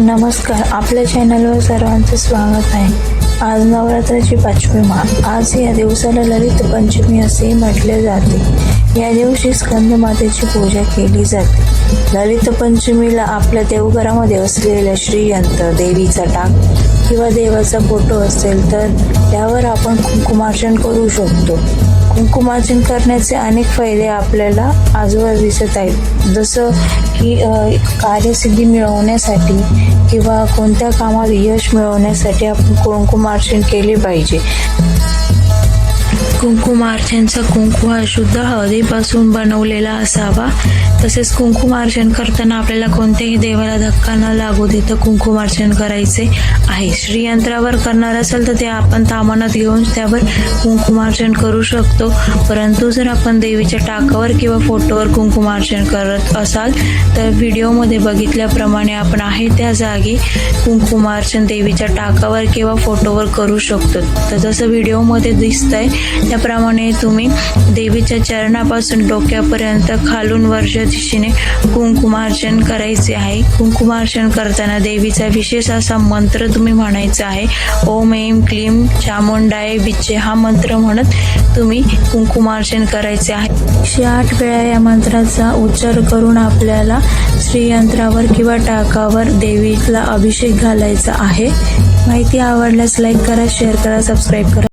नमस्कार आपल्या चॅनलवर सर्वांचं स्वागत आहे. आज नवरात्राची पाचवी माळ. आज या दिवसाला ललित पंचमी असेही म्हटले जाते. या दिवशी स्कंदमातेची पूजा केली जाते. ललित पंचमीला आपल्या देवघरामध्ये असलेल्या श्रीयंत्र देवीचा टाक किंवा देवाचा फोटो असेल तर त्यावर आपण कुंकुमार्चन करू शकतो. कुंकुमार्चन करण्याचे अनेक फायदे आपल्याला आजवर दिसत आहेत. जसं की कार्यसिद्धी मिळवण्यासाठी किंवा कोणत्या कामात यश मिळवण्यासाठी आपण कुंकुमार्चन केले पाहिजे. कुंकुमार्चनचा कुंकू हा शुद्ध हळदीपासून बनवलेला असावा. तसेच कुंकुमार्चन करताना आपल्याला कोणत्याही देवाला धक्का न लागू देता कुंकुमार्चन करायचे आहे. श्रीयंत्रावर करणार असेल तर ते आपण तामानात घेऊन त्यावर कुंकुमार्चन करू शकतो. परंतु जर आपण देवीच्या टाकावर किंवा फोटोवर कुंकुमार्चन करत असाल तर व्हिडिओमध्ये बघितल्याप्रमाणे आपण आहे त्या जागी कुंकुमार्चन देवीच्या टाकावर किंवा फोटोवर करू शकतो. तर जसं व्हिडिओमध्ये दिसतंय त्याप्रमाणे तुम्ही देवीच्या चरणापासून डोक्यापर्यंत खालून वर्षा दिशेने कुंकुमार्चन करायचे आहे. कुंकुमार्चन करताना देवीचा विशेष असा मंत्र तुम्ही म्हणायचा आहे. ओम ऐम क्लीम चामुंडाय बिच्चे हा मंत्र म्हणत तुम्ही कुंकुमार्चन करायचे आहे. एकशे आठ वेळा या मंत्राचा उच्चार करून आपल्याला श्रीयंत्रावर किंवा टाकावर देवीला अभिषेक घालायचा आहे. माहिती आवडल्यास लाईक करा शेअर करा सबस्क्राईब करा.